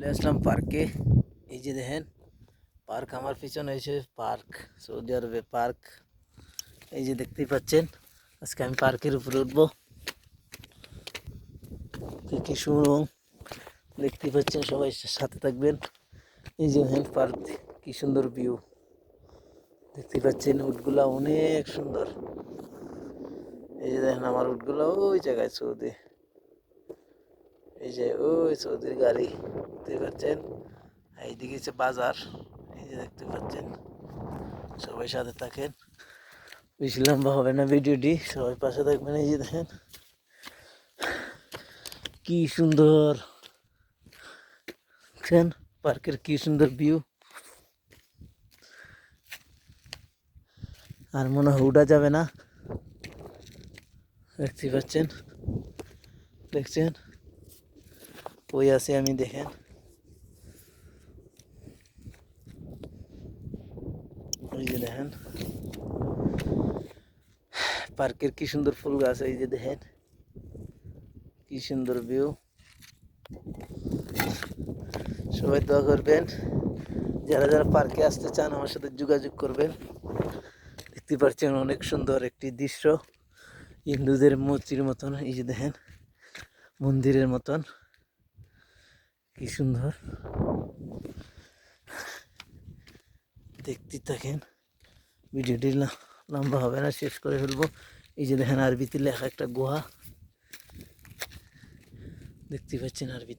চলে আসলাম পার্কে। এই যে দেখেন, পার্ক আমার পিছনে এসে পার্ক, সৌদি আরবে পার্ক। এই যে দেখতেই পাচ্ছেন, আজকে আমি পার্কের উপরে উঠবো। কি শুনুন দেখতেই পাচ্ছেন, সবাই সাথে থাকবেন। এই যে দেখেন পার্ক, কি সুন্দর ভিউ। দেখতেই পাচ্ছেন, উটগুলা অনেক সুন্দর। এই যে দেখেন, আমার উটগুলা ওই জায়গায়, সৌদি। এই যে, ওই সৌদির গাড়ি, দেখতে পাচ্ছেন? আর এইদিকে হচ্ছে বাজার, এই যে দেখতে পাচ্ছেন? সবাই সাথে থাকেন। বেশি লম্বা হবে না ভিডিওটি, সবাই পাশে থাকবেন, এই যে দেখেন। কি সুন্দর। দেখছেন পার্কের কি সুন্দর ভিউ আর মনে হয় উঠা যাবে না। দেখতে পাচ্ছেন? দেখছেন? ওই আছে আমি দেখেন ওই যে দেখেন পার্কের কি সুন্দর ফুল গাছ এই যে দেখেন কি সুন্দর ভিউ সবাই দোয়া করবেন যারা যারা পার্কে আসতে চান আমার সাথে যোগাযোগ করবেন দেখতে পাচ্ছেন অনেক সুন্দর একটি দৃশ্য হিন্দুদের মূর্তির মতন এই যে দেখেন মন্দিরের মতন কি সুন্দর। দেখতে থাকেন, ভিডিওটি লম্বা হবে না, শেষ করে ফেলব। এই যে দেখেন, আরবিতে লেখা একটা গুহা। দেখতে পাচ্ছেন আরবি